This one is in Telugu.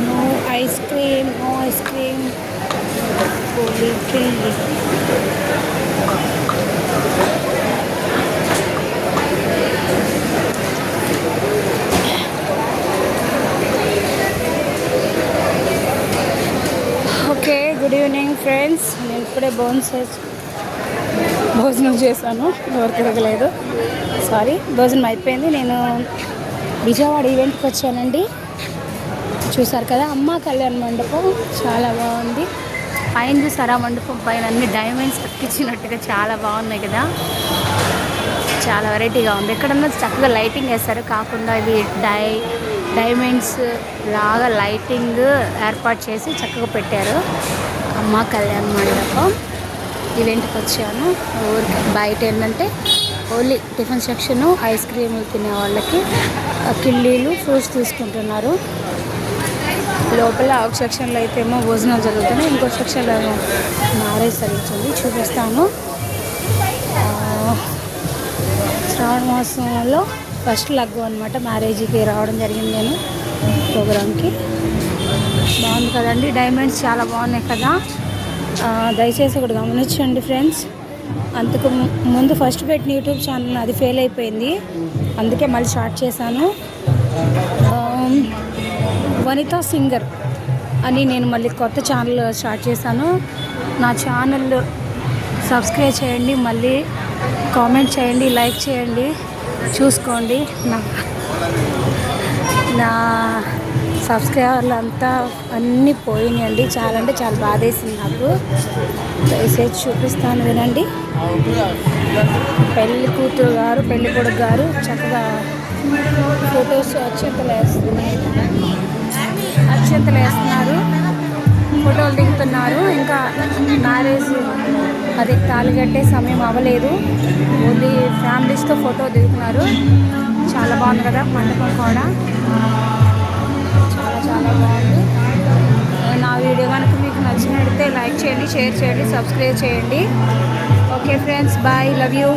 No ice cream, no ice cream. Holy good evening friends. నేను బోన్స్ భోజనం చేశాను. ఎవరికి తిరగలేదు. సారీ భోజనం అయిపోయింది. నేను విజయవాడ ఈవెంట్కి వచ్చానండి. చూసారు కదా అమ్మ కళ్యాణ్ మండపం చాలా బాగుంది. పైన చూసారా మండపం పైన అన్ని డైమండ్స్ అతికించినట్టుగా చాలా బాగున్నాయి కదా. చాలా వెరైటీగా ఉంది. ఎక్కడన్నా చక్కగా లైటింగ్ వేస్తారు కాకుండా ఇది డై డైమండ్స్ లాగా లైటింగ్ ఏర్పాటు చేసి చక్కగా పెట్టారు. అమ్మ కళ్యాణ్ మండపం ఈవెంట్కి వచ్చాను. ఊరికి బయట ఏంటంటే ఓన్లీ టిఫిన్ సెక్షన్ ఐస్ క్రీములు తినే వాళ్ళకి ఆ కిళ్ళీలు ఫ్రూట్స్ తీసుకుంటున్నారు. లోపల ఒక సెక్షన్లో అయితే ఏమో భోజనాలు జరుగుతున్నాయి. ఇంకో సెక్షన్లో మ్యారేజ్ జరుగుతుంది. చూపిస్తాను. శ్రావణ మాసంలో ఫస్ట్ లగ్గు అనమాట మ్యారేజ్కి రావడం జరిగింది నేను ప్రోగ్రామ్కి. బాగుంది కదండి. డైమండ్స్ చాలా బాగున్నాయి కదా. దయచేసి ఒకటి గమనించండి ఫ్రెండ్స్ అంతకు ముందు ఫస్ట్ పెట్టిన యూట్యూబ్ ఛానల్ అది ఫెయిల్ అయిపోయింది. అందుకే మళ్ళీ స్టార్ట్ చేశాను. వనిత వనితా సింగర్ అని నేను మళ్ళీ కొత్త ఛానల్ స్టార్ట్ చేశాను. నా ఛానల్ సబ్స్క్రైబ్ చేయండి మళ్ళీ కామెంట్ చేయండి లైక్ చేయండి. చూసుకోండి. నా నా సబ్స్క్రైబర్లు అంతా అన్నీ పోయినాయండి. చాలా అంటే చాలా బాధేసింది నాకు. దయచేసి చూపిస్తాను వినండి. పెళ్ళి కూతురు గారు పెళ్ళి కొడుకు గారు చక్కగా ఫొటోస్ అత్యంతలు వేస్తున్నారు అత్యంతలు వేస్తున్నారు. ఫోటోలు దిగుతున్నారు. ఇంకా మ్యారేజ్ అది తాళి కట్టే సమయం అవ్వలేదు. ఓన్లీ ఫ్యామిలీస్తో ఫోటో దిగుతున్నారు. చాలా బాగుంది కదా మండపం కూడా. చాలా బాగుంది. నా వీడియో కనుక మీకు నచ్చినట్లయితే లైక్ చేయండి షేర్ చేయండి సబ్స్క్రైబ్ చేయండి. Okay friends bye love you.